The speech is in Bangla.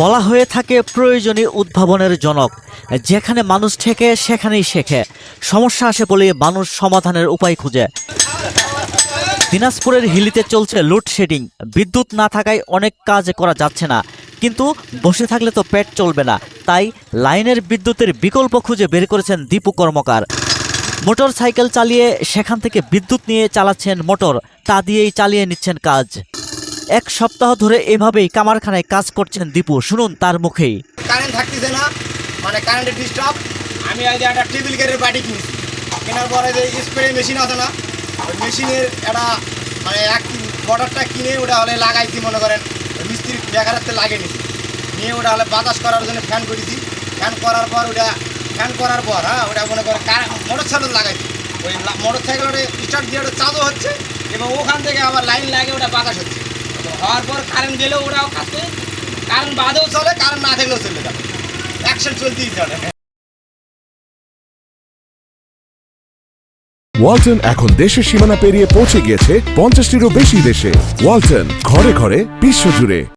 বলা হয়ে থাকে প্রয়োজনীয় উদ্ভাবনের জনক। যেখানে মানুষ ঠেকে, সেখানেই শেখে। সমস্যা আসে বলে মানুষ সমাধানের উপায় খুঁজে। দিনাজপুরের হিলিতে চলছে লোডশেডিং বিদ্যুৎ না থাকায় অনেক কাজ করা যাচ্ছে না। কিন্তু বসে থাকলে তো পেট চলবে না। তাই লাইনের বিদ্যুতের বিকল্প খুঁজে বের করেছেন দীপু কর্মকার। মোটর সাইকেল চালিয়ে সেখান থেকে বিদ্যুৎ নিয়ে চালাচ্ছেন মোটর। তা দিয়েই চালিয়ে নিচ্ছেন কাজ। এক সপ্তাহ ধরে এভাবেই কামারখানায় কাজ করছেন দীপু। শুনুন তার মুখে কারেন্ট থাকতেছে না মানে কারেন্টের ডিস্টার্ব আমি আজ একটা টেবিল গেটের বাড়ি কিনেছি। কেনার পরে যে স্প্রে মেশিন আছে না, ওই মেশিনের একটা মানে এক মোটরটা কিনে ওটা হলে লাগাইছি, মনে করেন মিস্ত্রি বেকারাতে লাগিয়ে নিছি নিয়ে ওটা হলে বাতাস করার জন্য ফ্যান করেছি। ফ্যান করার পর ওটা ফ্যান করার পর হ্যাঁ ওটা মনে করে মোটর সাইকেল লাগাইছি। ওই মোটর সাইকেল ওটা স্টার্ট দিয়ে ওটা চালু হচ্ছে, এবং ওখান থেকে আবার লাইন লাগে ওটা বাতাস হচ্ছে। হওয়ার পর কারেন্ট গেলেও ওরাও করে কারেন্ট বাদেও চলে কারেন্ট না থাকলেও চলে যাবে। অ্যাকশন চলতেই চলে। ওয়ালটন এখন দেশের সীমানা পেরিয়ে পৌঁছে গিয়েছে পঞ্চাশটিরও বেশি দেশে। ওয়ালটন, ঘরে ঘরে, বিশ্বজুড়ে।